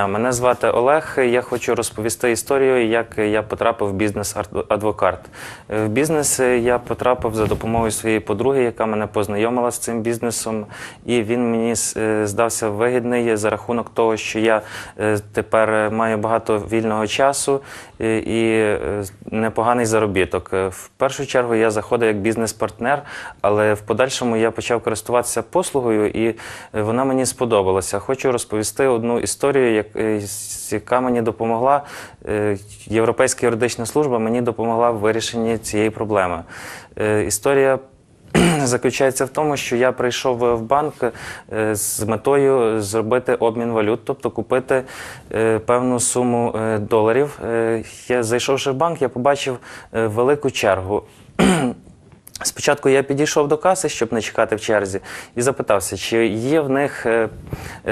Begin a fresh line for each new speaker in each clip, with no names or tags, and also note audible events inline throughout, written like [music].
Мене звати Олег. Я хочу розповісти історію, як я потрапив в бізнес адвокат. В бізнес я потрапив за допомогою своєї подруги, яка мене познайомила з цим бізнесом, і він мені е, здався вигідний за рахунок того, що я е, тепер маю багато вільного часу е, і е, непоганий заробіток. Е, В першу чергу я заходив як бізнес-партнер, але в подальшому я почав користуватися послугою, і е, вона мені сподобалася. Хочу розповісти одну історію, е, яка мені допомогла. Е, Європейська юридична служба мені допомогла в вирішенні цієї проблеми. Е, Історія [clears throat] заключається в тому, що я прийшов в банк е, з метою зробити обмін валют, тобто купити е, певну суму е, доларів. Е, Я зайшовши в банк, я побачив е, велику чергу. [clears throat] Спочатку я підійшов до каси, щоб не чекати в черзі, і запитався, чи є в них е,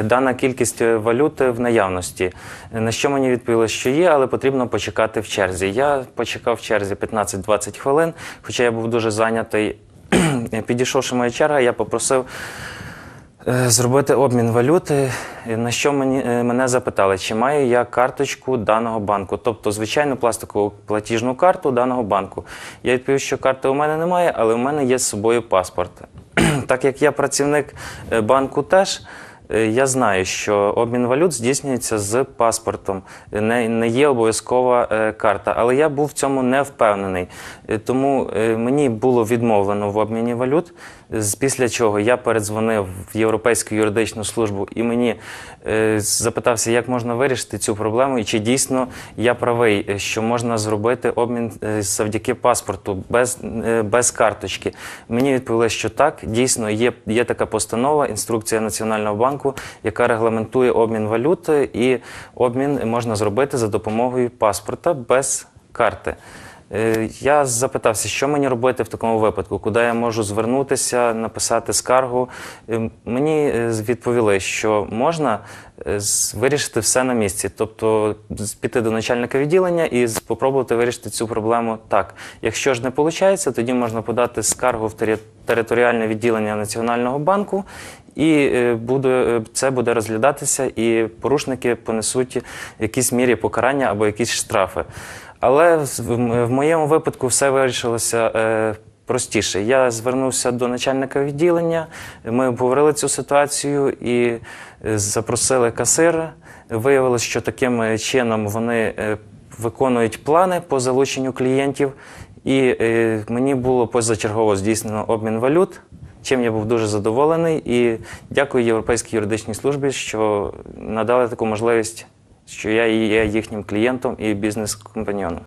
дана кількість е, валюти в наявності. На що мені відповіли, що є, але потрібно почекати в черзі. Я почекав в черзі 15-20 хвилин, хоча я був дуже зайнятий. [clears throat] Підійшовши моя черга, я попросив е, зробити обмін валюти, на що мені, е, мене запитали, чи маю я карточку даного банку, тобто звичайну пластикову платіжну карту даного банку. Я відповів, що карти у мене немає, але у мене є з собою паспорт. [clears throat] Так як я працівник е, банку теж. Е, Я знаю, що обмін валют здійснюється з паспортом, не, не є обов'язкова е, карта, але я був в цьому не впевнений. Е, Тому мені було відмовлено в обміні валют. Після чого я передзвонив в Європейську юридичну службу і мені запитався, як можна вирішити цю проблему, і чи дійсно я правий, що можна зробити обмін завдяки паспорту без, без карточки. Мені відповіли, що так, дійсно є, є така постанова, інструкція Національного банку, яка регламентує обмін валюти, і обмін можна зробити за допомогою паспорта без карти. Е, Я запитався, що мені робити в такому випадку, куди я можу звернутися, написати скаргу. Е, Мені е, відповіли, що можна вирішити все на місці, тобто піти до начальника відділення і спробувати вирішити цю проблему так. Якщо ж не виходить, тоді можна подати скаргу в територіальне відділення Національного банку. І буде, це буде розглядатися, і порушники понесуть в якійсь мірі покарання або якісь штрафи. Але в, моєму випадку все вирішилося е, простіше. Я звернувся до начальника відділення, ми обговорили цю ситуацію і е, запросили касира. Виявилось, що таким чином вони е, виконують плани по залученню клієнтів, і мені було позачергово здійснено обмін валют. Чим я був дуже задоволений, і дякую Європейській юридичній службі, що надали таку можливість, що я є їхнім клієнтом і бізнес-компаньйоном.